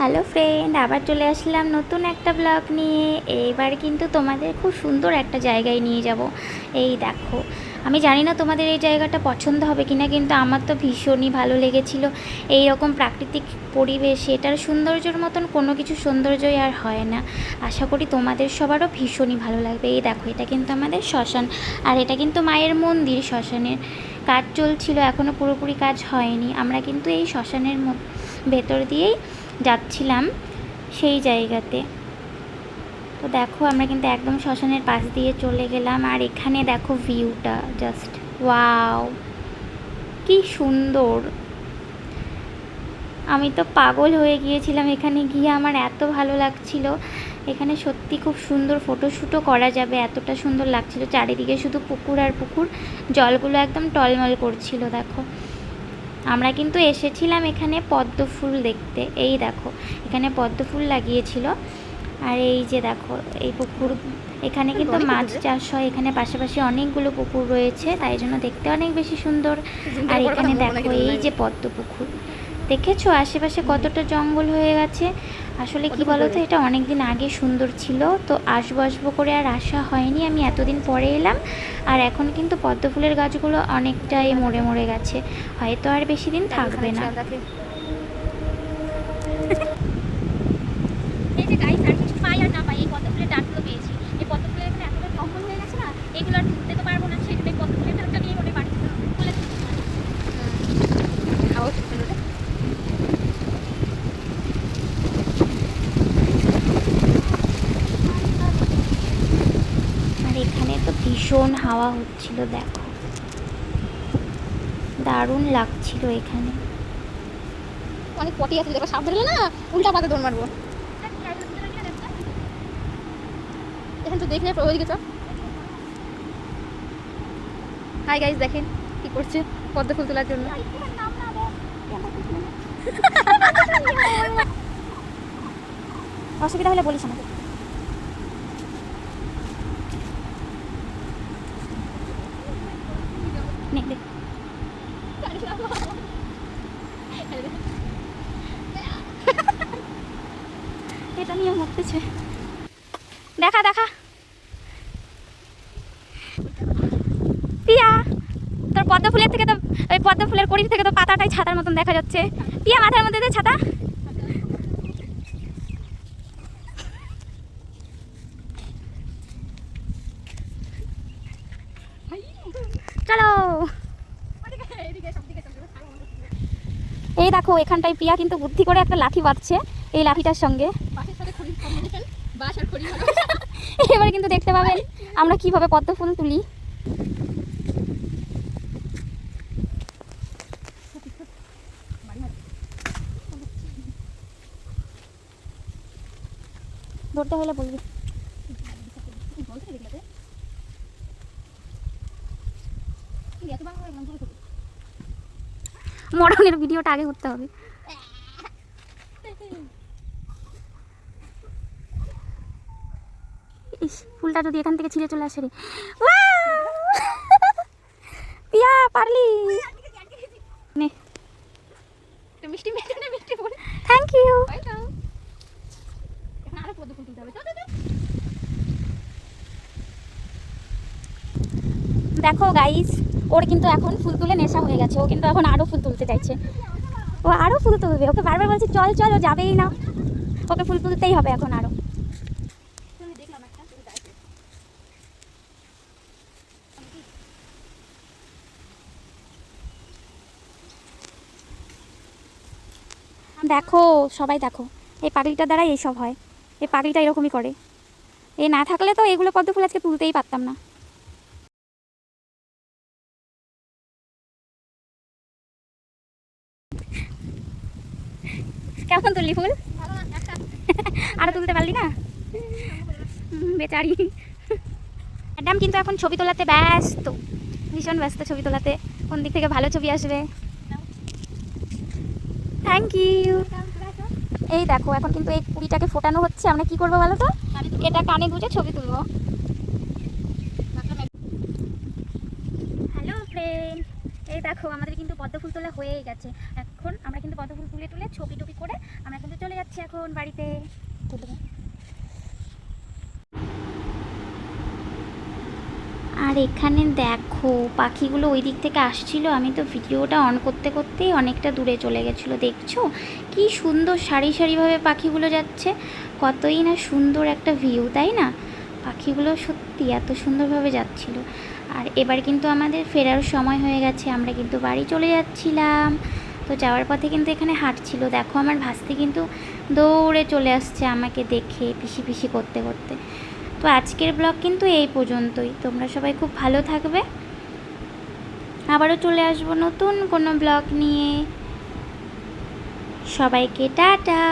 Hello friend, আবার চলে আসলাম নতুন একটা ব্লগ নিয়ে। এইবার কিন্তু তোমাদের খুব সুন্দর একটা জায়গায় নিয়ে যাব। এই দেখো, আমি জানি না তোমাদের এই জায়গাটা পছন্দ হবে কিনা, কিন্তু আমার তো ভীষণই ভালো লেগেছিল। এই রকম প্রাকৃতিক পরিবেশ, এটার সৌন্দর্যের মতন কোনো কিছু সৌন্দর্যই আর হয় না। আশা করি তোমাদের সবারও ভীষণই ভালো লাগবে। এই দেখো, এটা কিন্তু আমাদের শ্মশান, আর এটা কিন্তু মায়ের মন্দির। শ্মশানের কাজ চলছিল এখনও পুরোপুরি কাজ হয়নি। আমরা কিন্তু এই শ্মশানের ভেতর দিয়েই যাচ্ছিলাম সেই জায়গাতে। তো দেখো আমরা কিন্তু একদম শ্মশানের পাশ দিয়ে চলে গেলাম আর এখানে দেখো ভিউটা জাস্ট ওয়াও কি সুন্দর! আমি তো পাগল হয়ে গিয়েছিলাম এখানে গিয়ে, আমার এত ভালো লাগছিল। এখানে সত্যি খুব সুন্দর ফটোশ্যুটও করা যাবে, এতটা সুন্দর লাগছিল। চারিদিকে শুধু পুকুর আর পুকুর, জলগুলো একদম টলমল করছিল, দেখো। আমরা কিন্তু এসেছিলাম এখানে পদ্ম ফুল দেখতে। এই দেখো এখানে পদ্ম ফুল লাগিয়েছিল। আর এই যে দেখো এই পুকুর এখানে কিন্তু মাছ চাষ হয়। এখানে পাশাপাশি অনেকগুলো পুকুর রয়েছে তাই জন্য দেখতে অনেক বেশি সুন্দর। আর এখানে দেখো এই যে পদ্ম পুকুর। দেখেছ? আশেপাশে কতটা জঙ্গল হয়ে গেছে? আসলে কি বলো তো এটা অনেক দিন আগে সুন্দর ছিল তো আসব আসব করে আর আসা হয়নি। আমি এতদিন পরে এলাম আর এখন কিন্তু পদ্ম ফুলের গাছগুলো অনেকটাই মরে মরে গেছে। হয়তো আর বেশি দিন থাকবে না। এই যে গাইস আর কিছু পাই আর না পাই এই পদ্ম ফুলের ডাঁটগুলো পেয়েছি এই পদ্ম ফুলের এখানে এতটা জঙ্গল হয়ে গেছে না এগুলো আর তুলতে তো পারব না সেই জন্য এই পদ্ম ফুলের ডাঁটটা নিয়ে ওটা বাড়ি তুলে তুলে খাওয়া উচিত ছিল রে। আর এখানে তো ভীষণ হাওয়া হচ্ছিল দেখো। দারুণ লাগছিল এখানে। অনেক পটি আছে দেখো সাপ ধরলে না উল্টা পাতে দৌড় মারবো। এখানে তো দেখলে ওইদিকে তো হাই গাইস দেখেন কি করছে পদ্ম ফুল তোলার জন্য। অসুবিধা হলে বলিস আমাকে। নে। এটা নিয়ে মরতেছে দেখা দেখা পিয়া তোর পদ্ম ফুলের থেকে তো ওই পদ্ম ফুলের কড়ির থেকে তো পাতাটাই ছাতার মতন দেখা যাচ্ছে। পিয়া মাথার মধ্যে ছাতা। চলো। এই দেখো, এখানটায় পিয়া কিন্তু বুদ্ধি করে একটা লাঠি বাঁধছে এই লাঠিটার সঙ্গে। এবার কিন্তু দেখতে পাবেন আমরা কীভাবে পদ্ম ফুল তুলি। ধরতে হলে বলবি বলতে দেখলে এত বাংলা একদম পুরো ছবি। মরণের ভিডিওটা আগে করতে হবে। ইস ফুলটা যদি এখান থেকে ছিঁড়ে চলে আসে রে! পিয়া পারলি। নে। মিষ্টি মেয়ে না মিষ্টি ফুল থ্যাংক ইউ আরও পদ্ম ফুল তুলতে হবে। চল চল, চল। দেখো গাইস ওর কিন্তু এখন ফুল তুলে নেশা হয়ে গেছে, ও কিন্তু এখন আরও ফুল তুলতে চাইছে। ও আরও ফুল তুলবে, ওকে বারবার বলছে, চল চল, ও যাবেই না। ওকে ফুল তুলতেই হবে এখন আরও দেখো, সবাই দেখো, এই পাগলিটার দ্বারাই এইসব হয়। এই পাগলিটা এরকমই করে। এ না থাকলে তো এগুলো পদ্ম ফুল আজকে তুলতেই পারতাম না। কেমন তুললি ফুল? আরও তুলতে পারলি না? বেচারি। ম্যাডাম কিন্তু এখন ছবি তোলাতে ব্যস্ত। ভীষণ ব্যস্ত ছবি তোলাতে। কোন দিক থেকে ভালো ছবি আসবে? থ্যাংক ইউ এই দেখো, এখন কিন্তু এই কুড়িটাকে ফোটানো হচ্ছে। আমরা কি করব বলো তো? এটা কানে গুঁজে ছবি তুলবো। হ্যালো ফ্রেন্ড এই দেখো, আমাদের কিন্তু পদ্ম ফুল তোলা হয়েই গেছে। এখন আমরা কিন্তু পদ্ম ফুল তুলে তুলে ছবি টবি করে আমরা কিন্তু চলে যাচ্ছি এখন বাড়িতে। আর এখানে দেখো, পাখিগুলো ওই দিক থেকে আসছিল। আমি তো ভিডিওটা অন করতে করতেই অনেকটা দূরে চলে গেছিল, দেখছ? কি সুন্দর সারি সারিভাবে পাখিগুলো যাচ্ছে। কতই না সুন্দর একটা ভিউ তাই না? পাখিগুলো সত্যি এত সুন্দরভাবে যাচ্ছিল। আর এবার কিন্তু আমাদের ফেরার সময় হয়ে গেছে, আমরা কিন্তু বাড়ি চলে যাচ্ছিলাম। তো যাওয়ার পথে কিন্তু এখানে হাঁটছিল। দেখো আমার ভাস্তি কিন্তু দৌড়ে চলে আসছে আমাকে দেখে পিসি পিসি করতে করতে। তো আজকের ব্লগ কিন্তু এই পর্যন্তই। তোমরা সবাই খুব ভালো থাকবে। আবারও চলে আসব নতুন কোনো ব্লগ নিয়ে। সবাইকে টাটা।